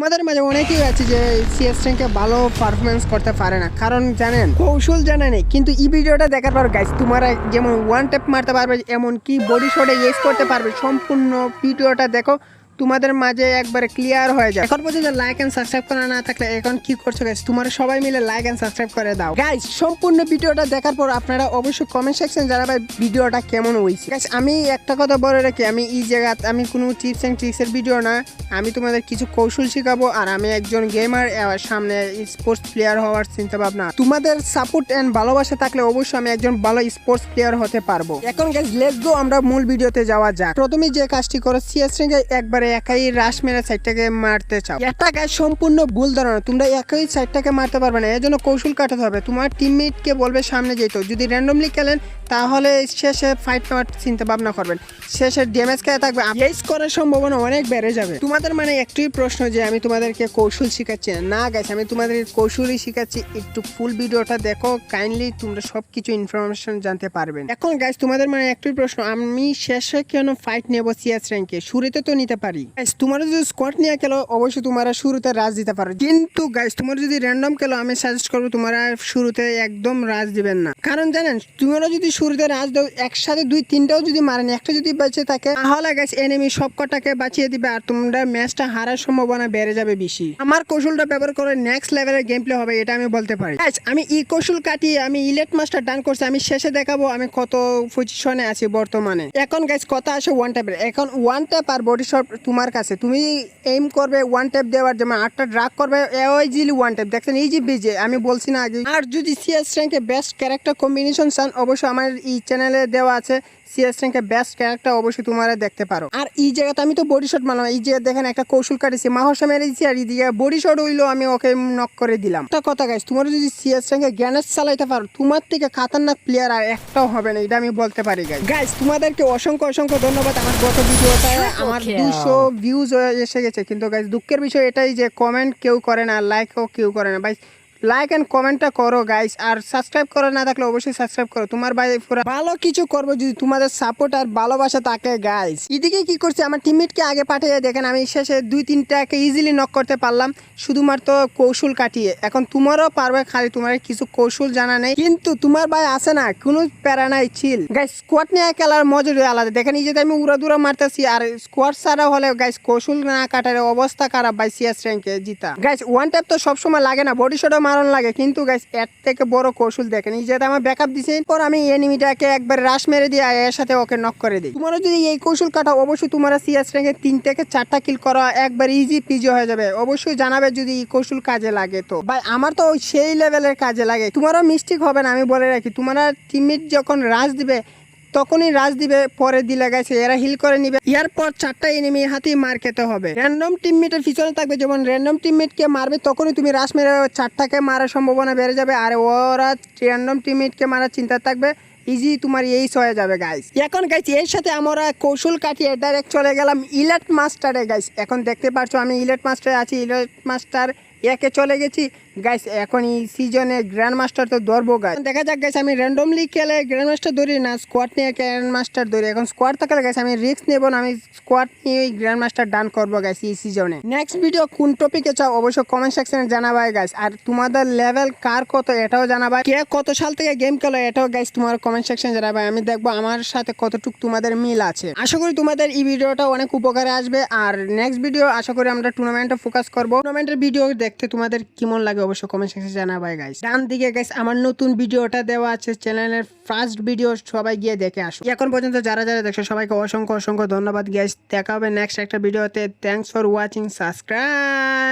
আমাদের মাঝে অনেকেই আছে যে সিএস র্যাঙ্কে ভালো পারফরমেন্স করতে পারে না। কারণ জানেন, কৌশল জানা নেই। কিন্তু এই ভিডিওটা দেখার পর গাইস তোমরা যেমন ওয়ান ট্যাপ মারতে পারবে এমন কি বডি শটে ইউজ করতে পারবে। সম্পূর্ণ ভিডিওটা দেখো। তোমাদের মাঝে একবারে ক্লিয়ার হয়ে যায়। এখন পর্যন্ত লাইক এন্ড সাবস্ক্রাইব করা না থাকলে এখন কি করছ গাইস তোমরা সবাই মিলে লাইক এন্ড সাবস্ক্রাইব করে দাও। গাইস সম্পূর্ণ ভিডিওটা দেখার পর আপনারা অবশ্যই কমেন্ট সেকশন জানাবে ভিডিওটা কেমন হয়েছে। গাইস আমি একটা কথা বলে রাখি, আমি এই জায়গা, আমি কোনো টিপস এন্ড ট্রিক্সের ভিডিও না, আমি তোমাদের কিছু কৌশল শেখাবো আর আমি একজন গেমার সামনে স্পোর্টস প্লেয়ার হওয়ার চিন্তা ভাবনা তোমাদের সাপোর্ট এন্ড ভালোবাসা থাকলে অবশ্যই আমি একজন ভালো স্পোর্টস প্লেয়ার হতে পারব। এখন গাইস লেটস গো আমরা মূল ভিডিওতে যাওয়া যাক। প্রথমে যে কাজটি করো সিএস একবারে একাই রাশ মেরে সাইডটাকে মারতে চাও। এটা গাইস সম্পূর্ণ ভুল ধারণা তোমরা একাই সাইডটাকে মারতে পারবে না এর জন্য কৌশল কাটাতে হবে। তোমার টিমমেটকে বলবে সামনে যেত, যদি র্যান্ডমলি খেলেন, তাহলে শেষে ফাইট নেওয়ার চিন্তা ভাবনা করবেন। শেষে ড্যামেজ খেয়ে থাকবে। এইস করার সম্ভাবনা অনেক বেড়ে যাবে। তোমাদের মানে একটুই প্রশ্ন যে আমি তোমাদেরকে কৌশল শিখাচ্ছি না। গাইস আমি তোমাদের কৌশলই শিখাচ্ছি। একটু ফুল ভিডিওটা দেখো কাইন্ডলি তোমরা সব কিছু ইনফরমেশন জানতে পারবেন। এখন গাইস তোমাদের মানে একটুই প্রশ্ন, আমি শেষে কেন ফাইট নেব সিএস র্যাঙ্কে শুরুতে তো নিতে পারি। গাইস তোমরা যদি স্কোয়াড নিয়ে খেলো অবশ্যই তোমরা শুরুতে রাজ দিতে পারো। কিন্তু গাইস তোমরা যদি র্যান্ডম খেলো আমি সাজেস্ট করব তোমরা শুরুতে একদম রাজ দিবেন না। কারণ জানেন তোমরা যদি শুরুতে রাজ দাও একসাথে দুই তিনটাও যদি মারেন একটা যদি বেঁচে থাকে তাহলে গাইস এনিমি সব কটাকে বাঁচিয়ে দিবে আর তোমরা ম্যাচটা হারার সম্ভাবনা বেড়ে যাবে বেশি। আমার কৌশলটা ব্যবহার করে নেক্সট লেভেলের গেম প্লে হবে এটা আমি বলতে পারি। Guys, আমি ই কৌশল কাটিয়ে আমি ইলেট মাস্টার ডান করছি আমি শেষে দেখাবো আমি কত পজিশনে আছি বর্তমানে। এখন গাইস কথা আসে ওয়ান ট্যাপের এখন ওয়ান ট্যাপ আর বডি শট তোমার কাছে। তুমি এইম করবে ওয়ান ট্যাপ দেওয়ার যেমন আটটা ড্রাগ করবে ইজিলি ওয়ান ট্যাপ দেখছেন ইজি বিজে আমি বলছি না আগে। আর যদি সিএস র্যাঙ্কে বেস্ট ক্যারেক্টার কম্বিনেশন চান অবশ্যই আমার এই চ্যানেলে দেওয়া আছে। সিএস র্যাঙ্কে বেস্ট ক্যারেক্টার অবশ্যই তোমরা দেখতে পারো। আর এই জায়গাতে আমি তো বডি শট মারলাম। এই জায়গায় দেখেন একটা কৌশল কাটিয়েছি মাহসা মেরে দিচ্ছি আর এই জায়গায় বডি শট হইল আমি ওকে নক করে দিলাম। একটা কথা গাইস তোমরা যদি সিএস র্যাঙ্কে গ্যানেজ চালাইতে পারো তোমার থেকে খাতারনাক প্লেয়ার আর একটাও হবে না এটা আমি বলতে পারি গাইস গাইস তোমাদেরকে অসংখ্য অসংখ্য ধন্যবাদ আমার গত ভিডিওটা আমার দুশো ভিউজ এসে গেছে। কিন্তু গাইজ দুঃখের বিষয় এটাই যে কমেন্ট কেউ করে না লাইকও কেউ করে না। ভাই লাইক এন্ড কমেন্টটা করো গাইস আর সাবস্ক্রাইব করে না থাকলে অবশ্যই সাবস্ক্রাইব করো। তোমার ভাই পুরো ভালো কিছু করব যদি তোমাদের সাপোর্ট আর ভালোবাসা থাকে গাইস এদিকে কি করছে? আমার টিমমেটকে আগে পাঠিয়ে দেখেন, আমি শেষে দুই তিনটাকে ইজিলি নক করতে পারলাম। শুধুমাত্র কৌশল কাটিয়ে। এখন তোমারও পারবে, খালি তোমার কিছু কৌশল জানা নেই। কিন্তু তোমার ভাই আছে না, কোনো প্যারা নাই ছিল গাইস স্কোয়াড নিয়ে খেলার মজাটাই আলাদা। দেখেন, এই যে আমি উড়া দুরা মারতেছি, আর স্কোয়াড ছাড়া হলে গাইস কৌশল না কাটার অবস্থা খারাপ বাই সিএস র্যাঙ্কে জিতা। গাইস ওয়ান ট্যাপ তো সবসময় লাগে না। বডি শটও মারণ লাগে। কিন্তু গাইস এর থেকে বড় কৌশল দেখেন, এই যেটা আমার ব্যাকআপ দিছে পর আমি এনিমিটাকে একবার রাশ মেরে দিয়ে এর সাথে ওকে নক করে দিই। তোমরা যদি এই কৌশল কাটাও অবশ্যই তোমরা সিএস র্যাঙ্কে তিন থেকে চারটা কিল করা একবার ইজি পিজি হয়ে যাবে। অবশ্যই জানাবে যদি এই কৌশল কাজে লাগে তো। ভাই, আমার তো ওই সেই লেভেলের কাজে লাগে। তোমারও মিস্টেক হবে না, আমি বলে রাখি। তোমরা টিমমেট যখন রাশ দিবে তখনই রাজ দিবে পরে দিলে গেছে এরা হিল করে নিবে। এরপর চারটা এনিমি হাতেই মার খেতে হবে। র্যান্ডম টিমমেটের পিছনে থাকবে, যেমন র্যান্ডম টিমমেটকে মারবে, তখনই তুমি রাশ মেরে চারটাকে মারার সম্ভাবনা বেড়ে যাবে। আর ওরা র্যান্ডম টিমমেটকে মারার চিন্তা থাকবে। ইজি তোমার এই হয়ে যাবে গাইস এখন গাইস এর সাথে আমরা কৌশল কাটিয়ে ডাইরেক্ট চলে গেলাম ইলেট মাস্টারে গাইস এখন দেখতে পাচ্ছ আমি ইলেট মাস্টারে আছি ইলেট মাস্টার একে চলে গেছি। গাইস এখন এই সিজনে গ্র্যান্ড মাস্টার তো ধরবো গাইস দেখা যাক গাইস আমি র্যান্ডমলি খেলে গ্র্যান্ড মাস্টার ধরি না স্কোয়াড নিয়ে গ্র্যান্ড মাস্টার ধরি? এখন স্কোয়াড থাকলে গাইস আমি রিস্ক নেব না, আমি স্কোয়াড নিয়ে গ্র্যান্ড মাস্টার ডান করব গাইস এই সিজনে নেক্সট ভিডিও কোন টপিকে চাও, অবশ্যই কমেন্ট সেকশনে জানাবাই গাইস আর তোমাদের লেভেল কার কত, এটাও জানাবাই। কে কত সাল থেকে গেম খেলো, এটাও গাইস তোমার কমেন্ট সেকশন জানাবাই। আমি দেখব আমার সাথে কতটুকু তোমাদের মিল আছে। আশা করি তোমাদের এই ভিডিওটা অনেক উপকারে আসবে। আর নেক্সট ভিডিও আশা করি আমরা টুর্নামেন্টে ফোকাস করব। টুর্নামেন্টের ভিডিও দেখতে তোমাদের কেমন লাগে অবশ্যই কমেন্ট সেকশনে জানাবাই গাইস ডান দিকে গাইস আমার নতুন ভিডিওটা দেওয়া আছে। চ্যানেলের ফার্স্ট ভিডিও সবাই গিয়ে দেখে আসো। এখন পর্যন্ত যারা যারা দেখছ, সবাইকে অসংখ্য অসংখ্য ধন্যবাদ গাইস দেখা হবে নেক্সট একটা ভিডিওতে। Thanks for watching subscribe